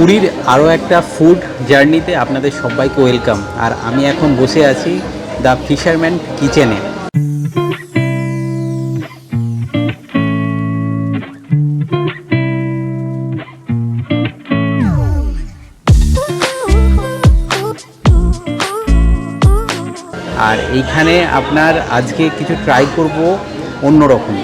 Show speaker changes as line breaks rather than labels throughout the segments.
পুরীর আরও একটা ফুড জার্নিতে আপনাদের সবাইকে ওয়েলকাম আর আমি এখন বসে আছি দ্য ফিশারম্যান কিচেনে আর এইখানে আপনার আজকে কিছু ট্রাই করব অন্যরকম।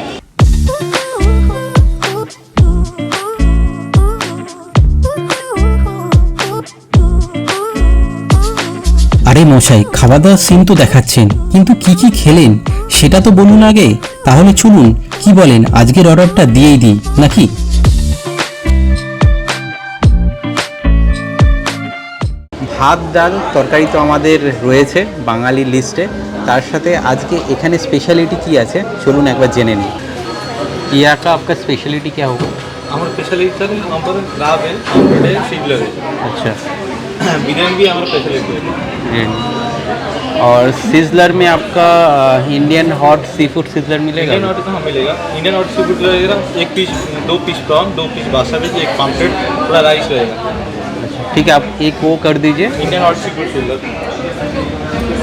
আরে মশাই খাওয়া দাওয়ার সিন তো দেখাচ্ছেন কিন্তু কি কি খেলেন সেটা তো বলুন আগে তাহলে চলুন কি বলেন আজকের অর্ডারটা দিয়েই দিই নাকি
ভাত ডাল তরকারি তো আমাদের রয়েছে বাঙালির লিস্টে তার সাথে আজকে এখানে স্পেশালিটি কি আছে চলুন একবার জেনে নিই ইয়া কা আপকা স্পেশালিটি क्या होगा
আমার স্পেশালিটি सर আমার লাভ है ऑमलेट है सिगलर है
अच्छा
बिरयानी भी हमारा स्पेशलिटी
और सीजलर में आपका Indian hot seafood sizzler मिलेगा?
इंडियन हॉट कहाँ मिलेगा। इंडियन हॉट सी फ़ूड रहेगा एक पीस दो पीस प्रॉन दो पीस बासा भी एक पामप्लेट थोड़ा राइस रहेगा।
ठीक है आप एक वो कर दीजिए।
Indian hot seafood sizzler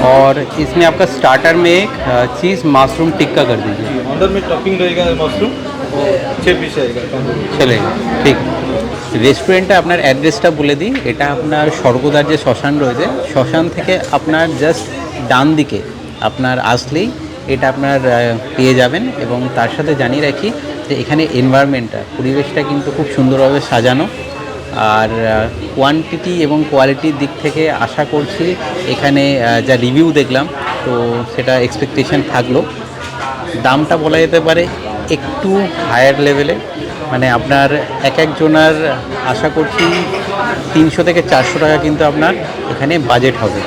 और इसमें आपका स्टार्टर में एक चीज़ मशरूम टिक्का कर दीजिए।
अंदर में टॉपिंग रहेगा मशरूम और छः पीस रहेगा।
चलेगा ठीक। है রেস্টুরেন্টটা আপনার অ্যাড্রেসটা বলে দিই। এটা আপনার স্বর্গদার যে শ্মশান রয়েছে, শ্মশান থেকে আপনার জাস্ট ডান দিকে আপনার আসলেই এটা আপনার পেয়ে যাবেন এবং তার সাথে জানিয়ে রাখি যে এখানে এনভায়রনমেন্টটা পরিবেশটা কিন্তু খুব সুন্দরভাবে সাজানো। আর কোয়ান্টিটি এবং কোয়ালিটির দিক থেকে আশা করছি এখানে যা রিভিউ দেখলাম, তো সেটা এক্সপেকটেশন থাকল। দামটা বলা যেতে পারে একটু হায়ার লেভেলে মানে আপনার এক একজনার আশা করছি তিনশো থেকে চারশো টাকা কিন্তু আপনার এখানে বাজেট হবে।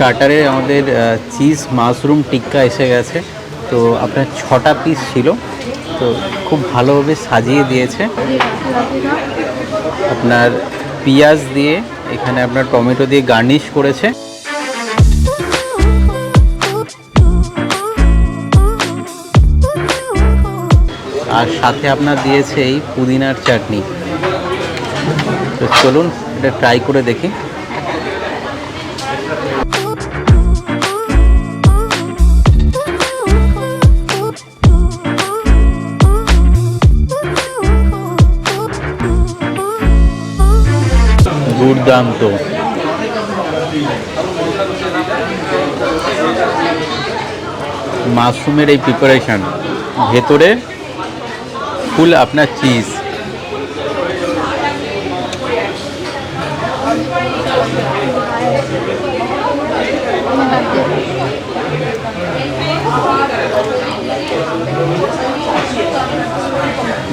স্টার্টারে আমাদের চিজ মাশরুম টিক্কা এসে গেছে। তো আপনার ছটা পিস ছিল। তো খুব ভালোভাবে সাজিয়ে দিয়েছে। আপনার পেঁয়াজ দিয়ে এখানে আপনার টমেটো দিয়ে গার্নিশ করেছে। আর সাথে আপনার দিয়েছে এই পুদিনার চাটনি। তো চলুন এটা ট্রাই করে দেখি। দুর্দান্ত। মাশরুমের এই প্রিপারেশন ভেতরে ফুল আপনার চিজ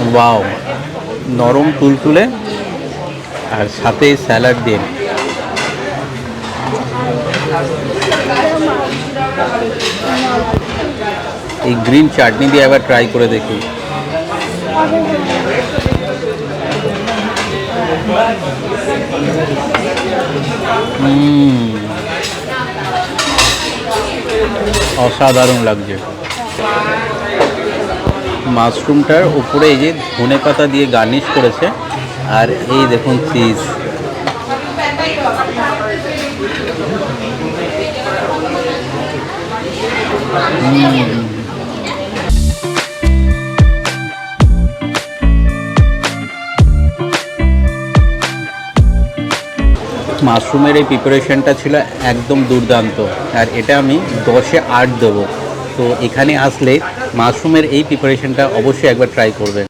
ওয়াও নরম তুলতুলে আর সাথে স্যালাড দিন এই গ্রিন চাটনি দিয়ে আবার ট্রাই করে দেখি। অসাধারণ লাগছে। মাশরুমটার উপরে এই যে ধনে পাতা দিয়ে গার্নিশ করেছে আর এই দেখুন চিজ মাশরুমের এই প্রিপারেশনটা ছিল একদম দুর্দান্ত। আর এটা আমি দশে আট দেবো। তো এখানে আসলে মাশরুমের এই প্রিপারেশনটা অবশ্যই একবার ট্রাই করবেন।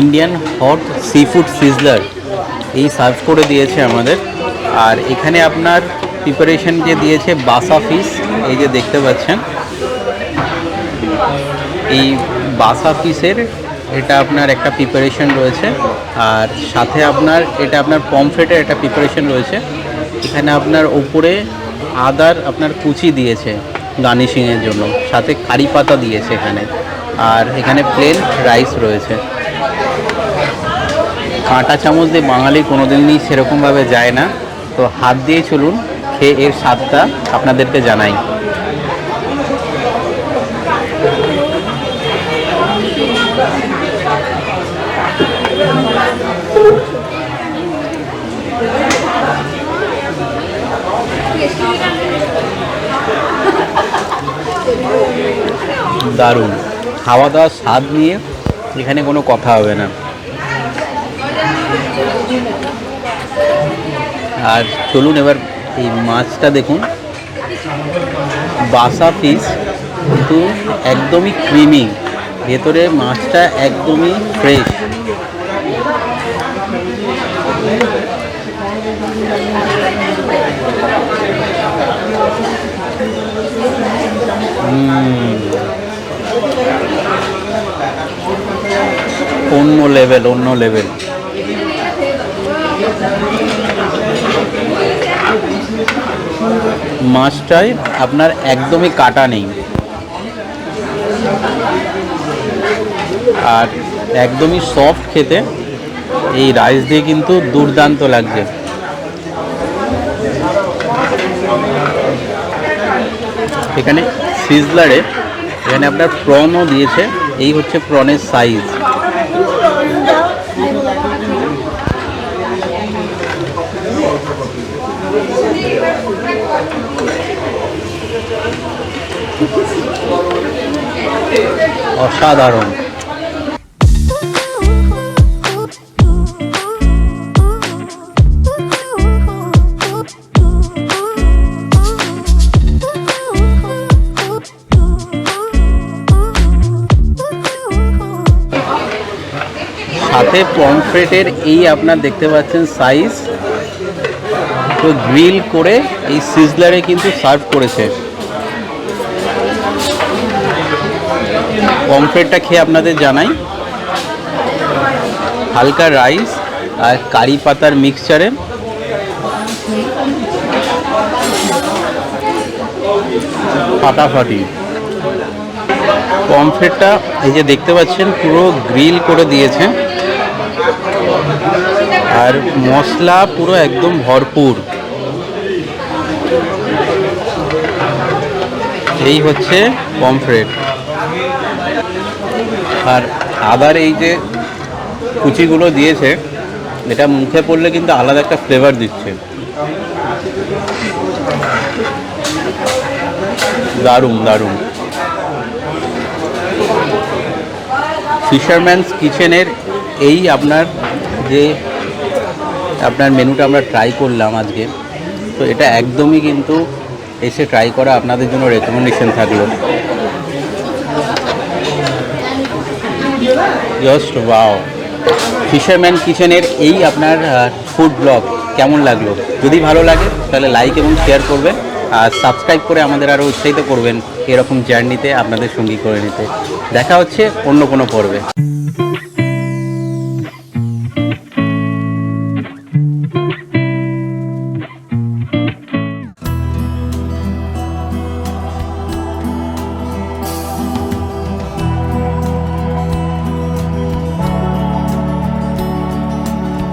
Indian hot seafood sizzler এই সার্ভ করে দিয়েছে আমাদের। আর এখানে আপনার প্রিপারেশন যে দিয়েছে বাসা ফিস এই যে দেখতে পাচ্ছেন। এই বাসা ফিসের এটা আপনার একটা প্রিপারেশন রয়েছে। আর সাথে আপনার এটা আপনার পমফ্রেটের একটা প্রিপারেশন রয়েছে। এখানে আপনার ওপরে আদার আপনার কুচি দিয়েছে গার্নিশিংয়ের জন্য। সাথে কারি পাতা দিয়েছে এখানে। আর এখানে প্লেন রাইস রয়েছে। কাঁটা চামচ দিয়ে বাঙালি কোনোদিনই সেরকমভাবে যায় না। তো হাত দিয়ে চলুন, খেয়ে এর স্বাদটা আপনাদেরকে জানাই। দারুণ। খাওয়া দাওয়ার স্বাদ নিয়ে এখানে কোনো কথা হবে না। আর চলুন এবার এই মাছটা দেখুন। বাসা পিস কিন্তু একদমই ক্রিমি ভেতরে মাছটা একদমই ফ্রেশ অন্য লেভেল অন্য লেভেল মাছটায় আপনার একদমই কাটা নেই। আর একদমই সফট খেতে এই রাইস দিয়ে কিন্তু দুর্দান্ত লাগছে। এখানে সিজলারে এখানে আপনার প্রনও দিয়েছে, এই হচ্ছে প্রনের সাইজ অসাধারণ। সাথে পমফ্রেটের এই আপনার দেখতে পাচ্ছেন সাইজ তো গ্রিল করে এই সিজলারে কিন্তু সার্ভ করেছে। পমফ্রেটটা খেয়ে আপনাদের জানাই। হালকা রাইস আর কারি পাতার মিক্সচারে। ফাটাফাটি পমফ্রেটটা এই যে দেখতে পাচ্ছেন, পুরো গ্রিল করে দিয়েছে। আর মশলা পুরো একদম ভরপুর। এই হচ্ছে পমফ্রেট। আর আদার এই যে কুচিগুলো দিয়েছে, এটা মুখে পড়লে কিন্তু আলাদা একটা ফ্লেভার দিচ্ছে। দারুণ দারুণ। ফিশারম্যানস কিচেনের এই আপনার যে আপনার মেনুটা আমরা ট্রাই করলাম আজকে, তো এটা একদমই কিন্তু এসে ট্রাই করা আপনাদের জন্য রেকমেন্ডেশন থাকল। জাস্ট ওয়াও ফিশারম্যান কিচেনের এই আপনার ফুড ব্লগ কেমন লাগল? যদি ভালো লাগে, তাহলে লাইক এবং শেয়ার করবেন, আর সাবস্ক্রাইব করে আমাদের আরও উৎসাহিত করবেন এরকম জার্নিতে আপনাদের সঙ্গী করে নিতে। দেখা হচ্ছে অন্য কোনো পর্বে।